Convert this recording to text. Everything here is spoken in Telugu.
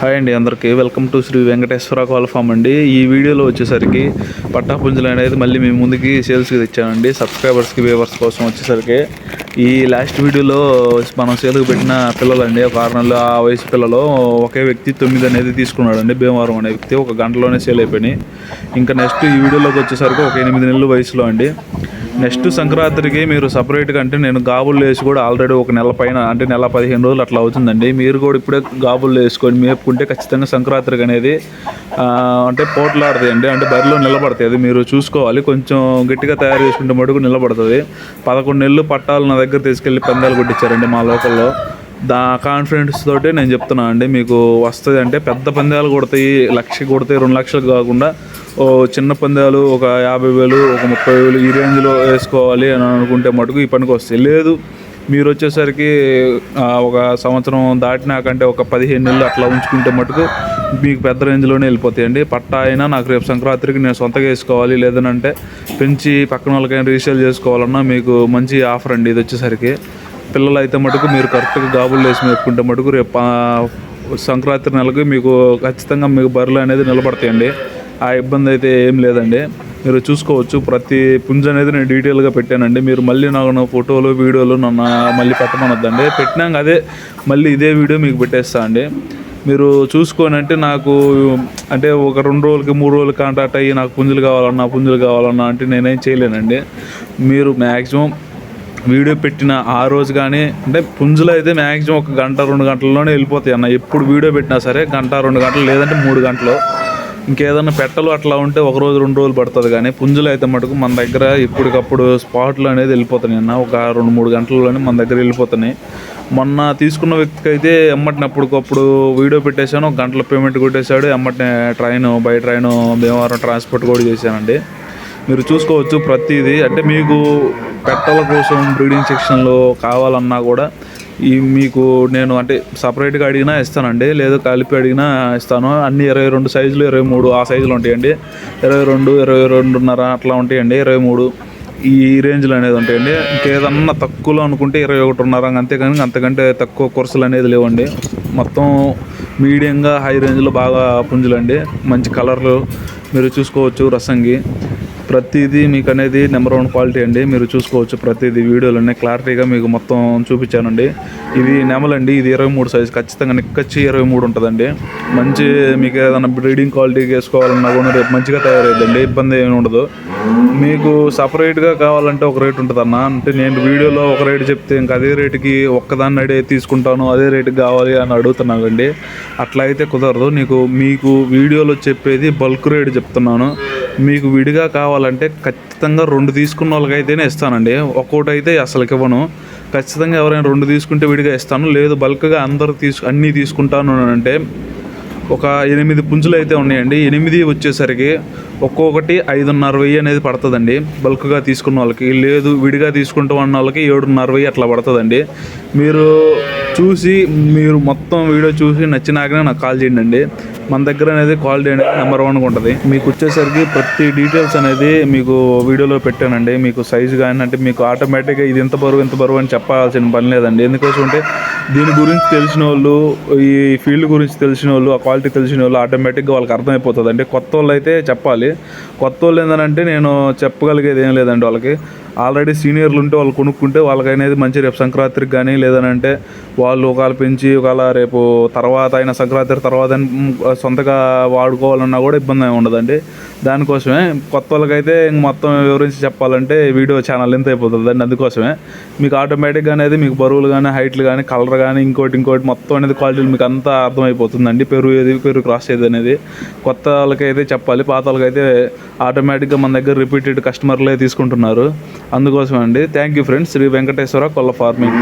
హాయ్ అండి అందరికీ. వెల్కమ్ టు శ్రీ వెంకటేశ్వర కోళ్ళ ఫామ్ అండి. ఈ వీడియోలో వచ్చేసరికి పట్టాపుంజులు అనేది మళ్ళీ మేము ముందుకి సేల్స్కి తెచ్చామండి సబ్స్క్రైబర్స్కి వ్యూవర్స్ కోసం వచ్చేసరికి ఈ లాస్ట్ వీడియోలో మనం సేల్కి పెట్టిన పిల్లలండి ఒక ఆరు నెలలు ఆ వయసు పిల్లలు ఒకే వ్యక్తి తొమ్మిది అనేది తీసుకున్నాడండి భీమవరం అనే వ్యక్తి ఒక గంటలోనే సేల్ అయిపోయినాయి. ఇంకా నెక్స్ట్ ఈ వీడియోలోకి వచ్చేసరికి ఒక ఎనిమిది నెలల వయసులో అండి. నెక్స్ట్ సంక్రాంతికి మీరు సపరేట్గా అంటే నేను గాబులు వేసి కూడా ఆల్రెడీ ఒక నెల పైన అంటే నెల పదిహేను రోజులు అట్లా అవుతుందండి. మీరు కూడా ఇప్పుడే గాబులు వేసుకొని మేపుకుంటే ఖచ్చితంగా సంక్రాంతికి అనేది అంటే పోట్లాడుతుంది అండి. అంటే బరిలో నిలబడతాయి. అది మీరు చూసుకోవాలి. కొంచెం గట్టిగా తయారు చేసుకుంటే మటుకు నిలబడుతుంది. పదకొండు నెలలు పట్టాలు నా దగ్గర తీసుకెళ్ళి పందాలు కొట్టించారండి మా లోకల్లో. దా కాన్ఫిడెన్స్ తోటి నేను చెప్తున్నా అండి మీకు వస్తుంది అంటే పెద్ద పందాలు కొడతాయి లక్ష కొడతాయి రెండు లక్షలు కాకుండా ఓ చిన్న పందాలు ఒక యాభై వేలు ఒక ముప్పై వేలు ఈ రేంజ్లో వేసుకోవాలి అని అనుకుంటే మటుకు ఈ పనికి వస్తాయి. లేదు మీరు వచ్చేసరికి ఒక సంవత్సరం దాటినాకంటే ఒక పదిహేను నెలలు అట్లా ఉంచుకుంటే మటుకు మీకు పెద్ద రేంజ్లోనే వెళ్ళిపోతాయండి. పట్టా అయినా నాకు రేపు సంక్రాంతికి నేను సొంతగా వేసుకోవాలి లేదనంటే పెంచి పక్కన వాళ్ళకైనా రీసేల్ చేసుకోవాలన్నా మీకు మంచి ఆఫర్ అండి ఇది వచ్చేసరికి. పిల్లలు అయితే మటుకు మీరు కరెక్ట్గా గాబులు వేసి మేపుకుంటే మటుకు రేపు సంక్రాంతి నెలకు మీకు ఖచ్చితంగా మీకు బర్రెలు అనేది నిలబడతాయండి. ఆ ఇబ్బంది అయితే ఏం లేదండి. మీరు చూసుకోవచ్చు. ప్రతి పుంజ అనేది నేను డీటెయిల్గా పెట్టానండి. మీరు మళ్ళీ నాకు నా ఫోటోలు వీడియోలు నన్ను మళ్ళీ పెట్టమనొద్దండి. పెట్టినాక అదే మళ్ళీ ఇదే వీడియో మీకు పెట్టేస్తా అండి. మీరు చూసుకొని అంటే నాకు అంటే ఒక రెండు రోజులకి మూడు రోజులకి కాంటాక్ట్ అయ్యి నాకు పుంజులు కావాలన్నా పుంజులు కావాలన్నా అంటే నేనేం చేయలేనండి. మీరు మ్యాక్సిమం వీడియో పెట్టిన ఆ రోజు కానీ అంటే పుంజులు అయితే మ్యాక్సిమం ఒక గంట రెండు గంటల్లోనే వెళ్ళిపోతాయి అన్న. ఎప్పుడు వీడియో పెట్టినా సరే గంట రెండు గంటలు లేదంటే మూడు గంటలు. ఇంకేదన్నా పెట్టలు అట్లా ఉంటే ఒక రోజు రెండు రోజులు పడుతుంది కానీ పుంజులు అయితే మటుకు మన దగ్గర ఇప్పటికప్పుడు స్పాట్లు అనేది వెళ్ళిపోతున్నాయి అన్న. ఒక రెండు మూడు గంటల్లోనే మన దగ్గర వెళ్ళిపోతున్నాయి. మొన్న తీసుకున్న వ్యక్తికి అయితే ఎమ్మటినప్పటికప్పుడు వీడియో పెట్టేశాను. ఒక గంటల పేమెంట్ కొట్టేశాడు. ఎమ్మటినే train by train Bhimavaram transport కూడా చేశానండి. మీరు చూసుకోవచ్చు ప్రతిదీ. అంటే మీకు పెట్టల కోసం బ్రీడింగ్ సెక్షన్లో కావాలన్నా కూడా ఈ మీకు నేను అంటే సపరేట్గా అడిగినా ఇస్తానండి లేదు కలిపి అడిగినా ఇస్తాను. అన్ని ఇరవై రెండు సైజులు ఇరవై మూడు ఆ సైజులు ఉంటాయండి. ఇరవై రెండు ఇరవై రెండున్నర అట్లా ఉంటాయండి ఇరవై మూడు ఈ రేంజ్లు అనేది ఉంటాయండి. ఇంకేదన్నా తక్కువలో అనుకుంటే ఇరవై ఒకటిన్నర అంతేకాని అంతకంటే తక్కువ కొరసలు అనేది లేవండి. మొత్తం మీడియంగా హై రేంజ్లో బాగా పుంజులండి. మంచి కలర్లు మీరు చూసుకోవచ్చు రసంగి. ప్రతిదీ మీకు అనేది నెంబర్ వన్ క్వాలిటీ అండి. మీరు చూసుకోవచ్చు ప్రతిదీ వీడియోలోనే క్లారిటీగా మీకు మొత్తం చూపించానండి. ఇది నెమలండి. ఇది ఇరవై మూడు సైజ్ ఖచ్చితంగా నిక్కచ్చి ఇరవై మూడు ఉంటుందండి. మంచి మీకు ఏదైనా బ్రీడింగ్ క్వాలిటీకి వేసుకోవాలన్నా కూడా రేపు మంచిగా తయారైద్దండి. ఇబ్బంది ఏమి ఉండదు. మీకు సపరేట్గా కావాలంటే ఒక రేట్ ఉంటుంది అన్న అంటే నేను వీడియోలో ఒక రేటు చెప్తే ఇంకా అదే రేటుకి ఒక్కదాన్ని అడిగి తీసుకుంటాను అదే రేటుకి కావాలి అని అడుగుతున్నానండి. అట్లా అయితే కుదరదు. నీకు మీకు వీడియోలో చెప్పేది బల్క్ రేట్ చెప్తున్నాను. మీకు విడిగా కావాలి కావాలంటే ఖచ్చితంగా రెండు తీసుకున్న వాళ్ళకైతేనే ఇస్తానండి. ఒక్కోటి అయితే అసలుకి ఇవ్వను. ఖచ్చితంగా ఎవరైనా రెండు తీసుకుంటే విడిగా ఇస్తాను. లేదు బల్క్గా అందరు తీసు అన్నీ తీసుకుంటాను అంటే ఒక ఎనిమిది పుంజులు అయితే ఉన్నాయండి. ఎనిమిది వచ్చేసరికి ఒక్కొక్కటి ఐదున్నర వెయ్యి అనేది పడుతుందండి బల్క్గా తీసుకున్న వాళ్ళకి. లేదు విడిగా తీసుకుంటాం అన్న వాళ్ళకి ఏడున్నర వెయ్యి అట్లా పడుతుందండి. మీరు చూసి మీరు మొత్తం వీడియో చూసి నచ్చినాకనే నాకు కాల్ చేయండి అండి మన దగ్గర అనేది క్వాలిటీ అనేది నెంబర్ వన్గా ఉంటుంది. మీకు వచ్చేసరికి ప్రతి డీటెయిల్స్ అనేది మీకు వీడియోలో పెట్టానండి. మీకు సైజు కానీ అంటే మీకు ఆటోమేటిక్గా ఇది ఎంత బరువు ఎంత బరువు అని చెప్పాల్సిన పని లేదండి. ఎందుకోసం అంటే దీని గురించి తెలిసిన వాళ్ళు ఈ ఫీల్డ్ గురించి తెలిసిన వాళ్ళు ఆ క్వాలిటీ తెలిసిన వాళ్ళు ఆటోమేటిక్గా వాళ్ళకి అర్థమైపోతుంది అంటే కొత్త వాళ్ళు అయితే చెప్పాలి. కొత్త వాళ్ళు ఏంటంటే నేను చెప్పగలిగేది ఏం లేదండి వాళ్ళకి. ఆల్రెడీ సీనియర్లు ఉంటే వాళ్ళు కొనుక్కుంటే వాళ్ళకనేది మంచి రేపు సంక్రాంతికి కానీ లేదనంటే వాళ్ళు ఒకవేళ పెంచి ఒకవేళ రేపు తర్వాత అయిన సంక్రాంతి తర్వాత సొంతగా వాడుకోవాలన్నా కూడా ఇబ్బంది ఉండదండి. దానికోసమే కొత్త వాళ్ళకైతే ఇంక మొత్తం వివరించి చెప్పాలంటే వీడియో ఛానల్ ఎంత అయిపోతుంది అండి అందుకోసమే మీకు ఆటోమేటిక్గా అనేది మీకు బరువులు కానీ హైట్లు కానీ కలర్ కానీ ఇంకోటి ఇంకోటి మొత్తం అనేది క్వాలిటీలు మీకు అంతా అర్థమైపోతుందండి. పెరుగు ఏది పెరుగు క్రాస్ ఏది అనేది కొత్త వాళ్ళకైతే చెప్పాలి. పాత వాళ్ళకైతే ఆటోమేటిక్గా మన దగ్గర రిపీటెడ్ కస్టమర్లే తీసుకుంటున్నారు. అందుకోసం అండి. Thank you friends Sri Venkateswara Kolla farming